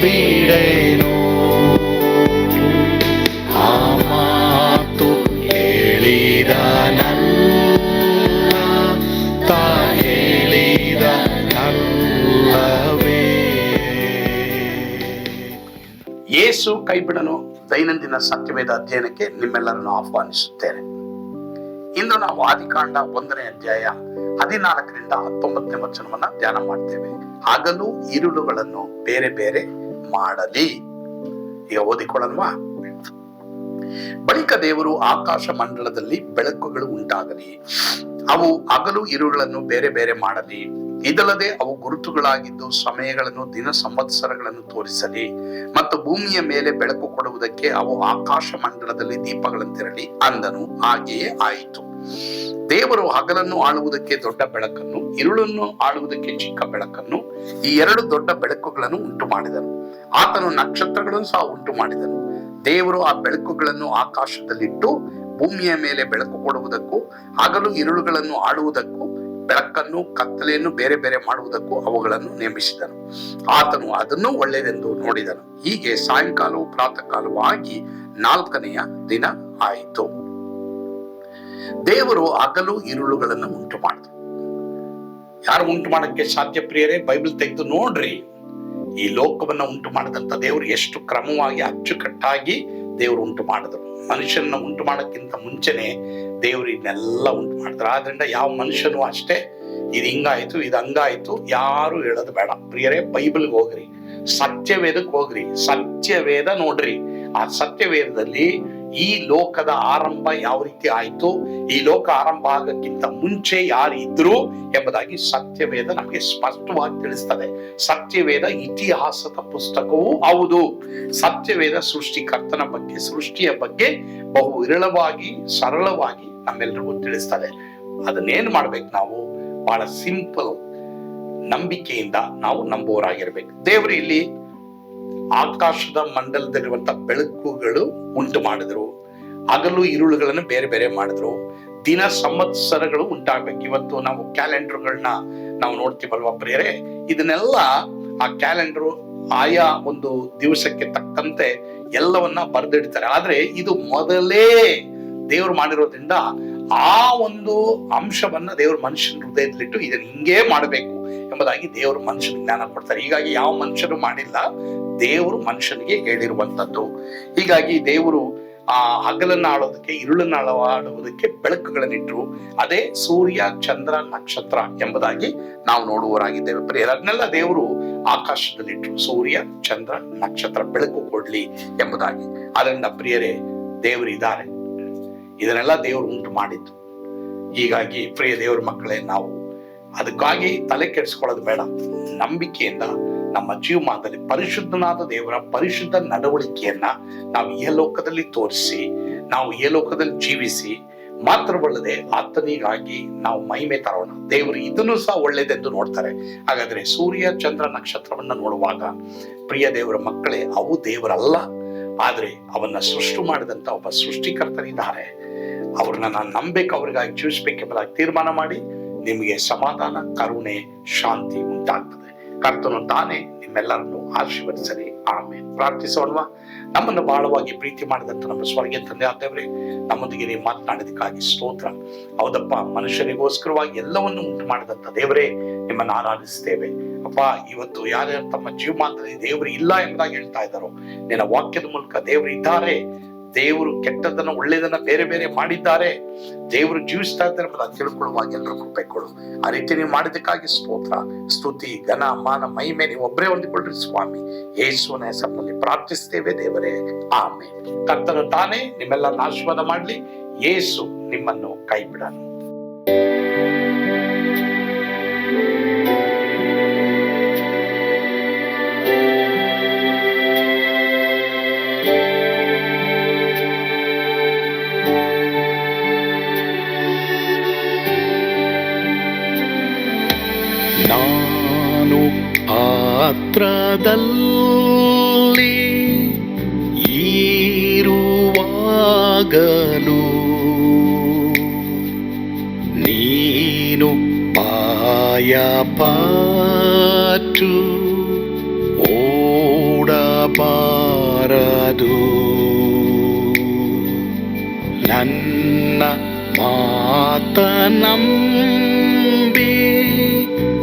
ಬಿಡೆನು? ಆ ಮಾತು ಹೇಳಿದ ತಾ ಹೇಳಿದ ನಲ್ಲವೇ? ಯೇಸು ಕೈಬಿಡನು ದೈನಂದಿನ ಸತ್ಯವೇದ ಅಧ್ಯಯನಕ್ಕೆ ನಿಮ್ಮೆಲ್ಲರನ್ನು ಆಹ್ವಾನಿಸುತ್ತೇನೆ. ಇಂದು ನಾವು ಆದಿಕಾಂಡ ಒಂದನೇ ಅಧ್ಯಾಯ ಹದಿನಾಲ್ಕರಿಂದ ಹತ್ತೊಂಬತ್ತನೇ ವಚನವನ್ನ ಧ್ಯಾನ ಮಾಡ್ತೇವೆ. ಹಗಲು ಇರುಳುಗಳನ್ನು ಬೇರೆ ಬೇರೆ ಮಾಡಲಿ. ಈಗ ಓದಿಕೊಳ್ಳಲ್ವಾ ಬಳಿಕ ದೇವರು ಆಕಾಶ ಮಂಡಲದಲ್ಲಿ ಬೆಳಕುಗಳು ಉಂಟಾಗಲಿ. ಅವು ಹಗಲು, ಇರುಗಳನ್ನು ಬೇರೆ ಬೇರೆ ಮಾಡಲಿ. ಇದಲ್ಲದೆ ಅವು ಗುರುತುಗಳಾಗಿದ್ದು ಸಮಯಗಳನ್ನು, ದಿನ ಸಂವತ್ಸರಗಳನ್ನು ತೋರಿಸಲಿ ಮತ್ತು ಭೂಮಿಯ ಮೇಲೆ ಬೆಳಕು ಕೊಡುವುದಕ್ಕೆ ಅವು ಆಕಾಶ ಮಂಡಲದಲ್ಲಿ ದೀಪಗಳಂತಿರಲಿ ಅಂದನು. ಹಾಗೆಯೇ ಆಯಿತು. ದೇವರು ಹಗಲನ್ನು ಆಳುವುದಕ್ಕೆ ದೊಡ್ಡ ಬೆಳಕನ್ನು ಇರುಳನ್ನು ಆಳುವುದಕ್ಕೆ ಚಿಕ್ಕ ಬೆಳಕನ್ನು, ಈ ಎರಡು ದೊಡ್ಡ ಬೆಳಕುಗಳನ್ನು ಉಂಟು ಮಾಡಿದನು ಆತನು ನಕ್ಷತ್ರಗಳನ್ನು ಸಹ ಉಂಟು ಮಾಡಿದನು ದೇವರು ಆ ಬೆಳಕುಗಳನ್ನು ಆಕಾಶದಲ್ಲಿಟ್ಟು ಭೂಮಿಯ ಮೇಲೆ ಬೆಳಕು ಕೊಡುವುದಕ್ಕೂ, ಹಗಲು ಇರುಳುಗಳನ್ನು ಆಳುವುದಕ್ಕೂ ಬೆಳಕನ್ನು, ಕತ್ತಲೆಯನ್ನು ಬೇರೆ ಬೇರೆ ಮಾಡುವುದಕ್ಕೂ ಅವುಗಳನ್ನು ನೇಮಿಸಿದನು. ಆತನು ಅದನ್ನು ಒಳ್ಳೆಯದೆಂದು ನೋಡಿದನು. ಹೀಗೆ ಸಾಯಂಕಾಲವು ಪ್ರಾತಃ ಕಾಲವೂ ಆಗಿ ನಾಲ್ಕನೆಯ ದಿನ ಆಯಿತು. ದೇವರು ಹಗಲು ಇರುಳುಗಳನ್ನು ಉಂಟು ಮಾಡಿದ್ರು ಯಾರು ಉಂಟು ಮಾಡಕ್ಕೆ ಸಾಧ್ಯ ಪ್ರಿಯರೇ? ಬೈಬಲ್ ತೆಗೆದು ನೋಡ್ರಿ. ಈ ಲೋಕವನ್ನ ಉಂಟು ಮಾಡಿದಂತ ದೇವರು ಎಷ್ಟು ಕ್ರಮವಾಗಿ ಅಚ್ಚುಕಟ್ಟಾಗಿ ದೇವರು ಉಂಟು ಮಾಡಿದ್ರು ಮನುಷ್ಯನ ಉಂಟು ಮಾಡಕ್ಕಿಂತ ಮುಂಚೆನೆ ದೇವರು ಇದನ್ನೆಲ್ಲ ಉಂಟು ಮಾಡ್ತಾರೆ. ಆದ್ರಿಂದ ಯಾವ ಮನುಷ್ಯನು ಅಷ್ಟೇ, ಇದು ಹಿಂಗಾಯ್ತು, ಇದು ಹಂಗಾಯ್ತು, ಯಾರು ಹೇಳೋದು ಬೇಡ. ಪ್ರಿಯರೇ, ಬೈಬಲ್ಗೆ ಹೋಗ್ರಿ. ಸತ್ಯವೇದಕ್ಕೆ ಹೋಗ್ರಿ. ಸತ್ಯವೇದ ನೋಡ್ರಿ. ಆ ಸತ್ಯವೇದದಲ್ಲಿ ಈ ಲೋಕದ ಆರಂಭ ಯಾವ ರೀತಿ ಆಯ್ತು, ಈ ಲೋಕ ಆರಂಭ ಆಗಕ್ಕಿಂತ ಮುಂಚೆ ಯಾರು ಇದ್ರು ಎಂಬುದಾಗಿ ಸತ್ಯವೇದ ನಮಗೆ ಸ್ಪಷ್ಟವಾಗಿ ತಿಳಿಸ್ತದೆ. ಸತ್ಯವೇದ ಇತಿಹಾಸದ ಪುಸ್ತಕವೂ ಹೌದು. ಸತ್ಯವೇದ ಸೃಷ್ಟಿಕರ್ತನ ಬಗ್ಗೆ, ಸೃಷ್ಟಿಯ ಬಗ್ಗೆ ಬಹು ವಿರಳವಾಗಿ, ಸರಳವಾಗಿ ನಮ್ಮೆಲ್ಲರಿಗೂ ತಿಳಿಸ್ತಾರೆ ಅದನ್ನೇನ್ ಮಾಡ್ಬೇಕು ನಾವು? ಬಹಳ ಸಿಂಪಲ್ ನಂಬಿಕೆಯಿಂದ ನಾವು ನಂಬುವರಾಗಿರ್ಬೇಕು ದೇವರು ಇಲ್ಲಿ ಆಕಾಶದ ಮಂಡಲದಲ್ಲಿರುವಂತ ಬೆಳಕುಗಳು ಉಂಟು ಮಾಡಿದ್ರು. ಹಗಲು ಇರುಳುಗಳನ್ನು ಬೇರೆ ಬೇರೆ ಮಾಡಿದ್ರು. ದಿನ ಸಂವತ್ಸರಗಳು ಉಂಟಾಗ್ಬೇಕು. ಇವತ್ತು ನಾವು ಕ್ಯಾಲೆಂಡರ್ಗಳನ್ನ ನಾವು ನೋಡ್ತೀವಲ್ವಾ ಪ್ರಿಯರೇ? ಇದನ್ನೆಲ್ಲ ಆ ಕ್ಯಾಲೆಂಡರ್ ಆಯಾ ಒಂದು ದಿವಸಕ್ಕೆ ತಕ್ಕಂತೆ ಎಲ್ಲವನ್ನ ಬರೆದಿಡ್ತಾರೆ. ಆದ್ರೆ ಇದು ಮೊದಲೇ ದೇವ್ರು ಮಾಡಿರೋದ್ರಿಂದ ಆ ಒಂದು ಅಂಶವನ್ನ ದೇವ್ರ ಮನುಷ್ಯನ ಹೃದಯದಲ್ಲಿಟ್ಟು ಇದನ್ನ ಹಿಂಗೇ ಮಾಡಬೇಕು ಎಂಬುದಾಗಿ ದೇವರು ಮನುಷ್ಯನಿಗೆ ಜ್ಞಾನ ಕೊಡ್ತಾರೆ. ಹೀಗಾಗಿ ಯಾವ ಮನುಷ್ಯರು ಮಾಡಿಲ್ಲ, ದೇವರು ಮನುಷ್ಯನಿಗೆ ಹೇಳಿರುವಂತದ್ದು. ಹೀಗಾಗಿ ದೇವರು ಆ ಹಗಲನ್ನ ಆಳೋದಕ್ಕೆ, ಇರುಳನ್ನ ಆಳುವುದಕ್ಕೆ ಬೆಳಕುಗಳನ್ನಿಟ್ರು ಅದೇ ಸೂರ್ಯ, ಚಂದ್ರ, ನಕ್ಷತ್ರ ಎಂಬುದಾಗಿ ನಾವು ನೋಡುವವರಾಗಿದ್ದೇವೆ. ಪ್ರಿಯರ, ಅದನ್ನೆಲ್ಲ ದೇವರು ಆಕಾಶದಲ್ಲಿಟ್ರು. ಸೂರ್ಯ, ಚಂದ್ರ, ನಕ್ಷತ್ರ ಬೆಳಕು ಕೊಡ್ಲಿ ಎಂಬುದಾಗಿ. ಅದರಿಂದ ಪ್ರಿಯರೇ, ದೇವರು ಇದ್ದಾರೆ. ಇದನ್ನೆಲ್ಲ ದೇವರು ಉಂಟು ಮಾಡಿದ್ದು. ಹೀಗಾಗಿ ಪ್ರಿಯ ದೇವರ ಮಕ್ಕಳೇ, ನಾವು ಅದಕ್ಕಾಗಿ ತಲೆ ಕೆಡಿಸ್ಕೊಳ್ಳೋದು ಬೇಡ. ನಂಬಿಕೆಯಿಂದ ನಮ್ಮ ಜೀವಮಾನದಲ್ಲಿ ಪರಿಶುದ್ಧನಾದ ದೇವರ ಪರಿಶುದ್ಧ ನಡವಳಿಕೆಯನ್ನ ನಾವು ಈ ಲೋಕದಲ್ಲಿ ತೋರಿಸಿ, ನಾವು ಈ ಲೋಕದಲ್ಲಿ ಜೀವಿಸಿ ಮಾತ್ರವಲ್ಲದೆ ಆತನಿಗಾಗಿ ನಾವು ಮಹಿಮೆ ತರೋಣ. ದೇವರು ಇದನ್ನು ಸಹ ಒಳ್ಳೇದೆಂದು ನೋಡ್ತಾರೆ. ಹಾಗಾದ್ರೆ ಸೂರ್ಯ, ಚಂದ್ರ ನಕ್ಷತ್ರವನ್ನ ನೋಡುವಾಗ, ಪ್ರಿಯ ದೇವರ ಮಕ್ಕಳೇ, ಅವು ದೇವರಲ್ಲ. ಆದ್ರೆ ಅವನ್ನ ಸೃಷ್ಟಿ ಮಾಡಿದಂತ ಒಬ್ಬ ಸೃಷ್ಟಿಕರ್ತರಿದ್ದಾರೆ ಅವ್ರನ್ನ ನಾನು ನಂಬೇಕು ಅವ್ರಿಗಾಗಿ ಜೀವಿಸ್ಬೇಕೆಂಬುದಾಗಿ ತೀರ್ಮಾನ ಮಾಡಿ ನಿಮಗೆ ಸಮಾಧಾನ, ಕರುಣೆ, ಶಾಂತಿ ಉಂಟಾಗ್ತದೆ. ಕರ್ತನು ತಾನೇ ನಿಮ್ಮೆಲ್ಲರನ್ನು ಆಶೀರ್ವದಿಸಲಿ. ಆಮೇಲೆ ಪ್ರಾರ್ಥಿಸೋಣವಾ? ನಮ್ಮನ್ನು ಬಹಳವಾಗಿ ಪ್ರೀತಿ ಮಾಡಿದಂಥ ನಮ್ಮ ಸ್ವರ್ಗೀಯ ತಂದೆ ಆದವ್ರೆ, ನಮ್ಮೊಂದಿಗೆ ನೀವು ಮಾತನಾಡೋದಕ್ಕಾಗಿ ಸ್ತೋತ್ರ. ಹೌದಪ್ಪ, ಮನುಷ್ಯರಿಗೋಸ್ಕರವಾಗಿ ಎಲ್ಲವನ್ನು ಉಂಟು ಮಾಡಿದಂಥ ದೇವರೇ, ನಿಮ್ಮನ್ನು ಆರಾಧಿಸ್ತೇವೆ ಅಪ್ಪ, ಇವತ್ತು ಯಾರ್ಯಾರು ತಮ್ಮ ಜೀವಮಾನದಲ್ಲಿ ದೇವರು ಇಲ್ಲ ಎಂಬುದಾಗಿ ಹೇಳ್ತಾ ಇದ್ದಾರೋ, ನಿನ್ನ ವಾಕ್ಯದ ಮೂಲಕ ದೇವರು ಇದ್ದಾರೆ. ದೇವರು ಕೆಟ್ಟದನ್ನ ಒಳ್ಳೇದನ್ನ ಬೇರೆ ಬೇರೆ ಮಾಡಿದ್ದಾರೆ. ದೇವರು ಜೀವಿಸ್ತಾ ಇದ್ದಾರೆ ಎಂಬುದನ್ನು ತಿಳ್ಕೊಳ್ಳುವಾಗ ಎಲ್ಲರೂ ಕೃಪೆ ಕೊಡು. ಆ ರೀತಿ ನೀವು ಮಾಡಿದ್ದಕ್ಕಾಗಿ ಸ್ತೋತ್ರ, ಸ್ತುತಿ, ಘನ, ಮಾನ, ಮಹಿಮೆ ನೀವು ಒಬ್ಬರೇ ಹೊಂದಿಕೊಳ್ಳ್ರಿ ಸ್ವಾಮಿ. ಯೇಸುವನ ಹೆಸರಿನಲ್ಲಿ ಪ್ರಾರ್ಥಿಸ್ತೇವೆ ದೇವರೇ. ಆಮೆ ಕರ್ತನು ತಾನೇ, ನಿಮ್ಮೆಲ್ಲರನ್ನ ಆಶೀರ್ವಾದ ಮಾಡ್ಲಿ. ಯೇಸು ನಿಮ್ಮನ್ನು ಕೈ ಬಿಡನು ಗಾತ್ರದಲ್ಲಿ ಈರುವಾಗಲು ನೀನು ಪಾಯ ಪಾಟು ಓಡಬಾರದು. ನನ್ನ ಮಾತನಂಬಿ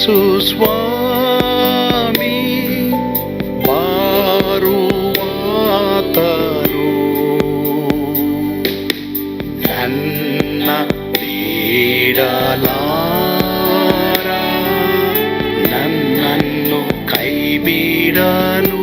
యేసు స్వామి మారు మాతను నన్న నీడలారా నన్నను కైబీడను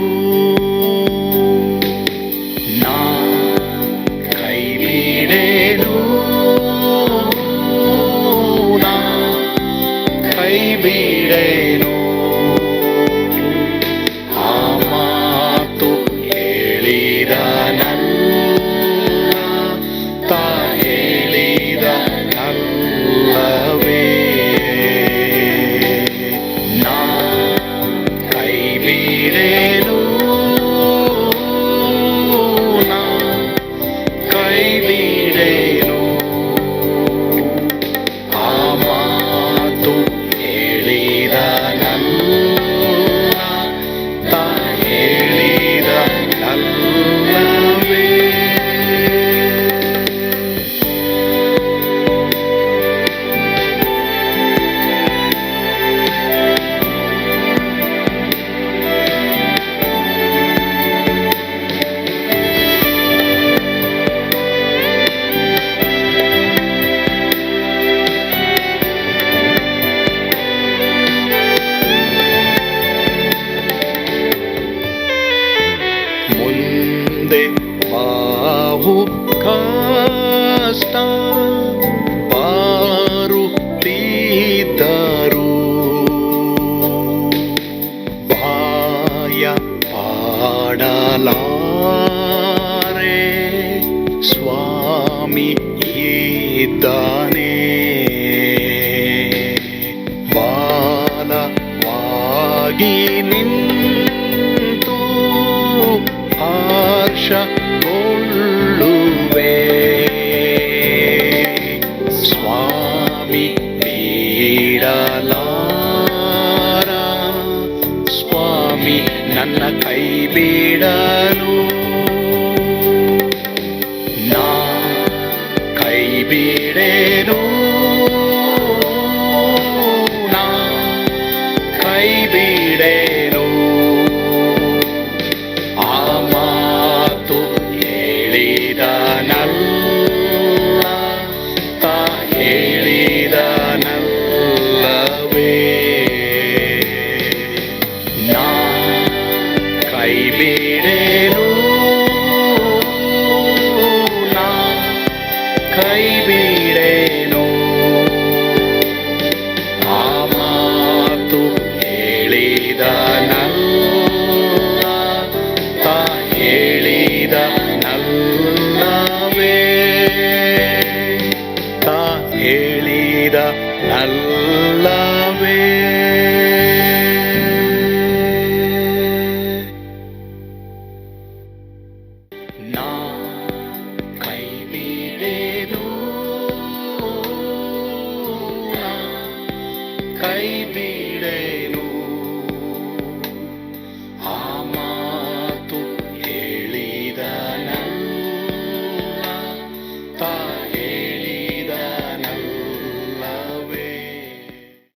ಆಗಿ ನಿಂತು ಆಕ್ಷಗೊಳ್ಳುವೆ ಸ್ವಾಮಿ ಬೀಡಲಾರ ಸ್ವಾಮಿ ನನ್ನ ಕೈ ಬೀಡಲು ನಾ ಕೈ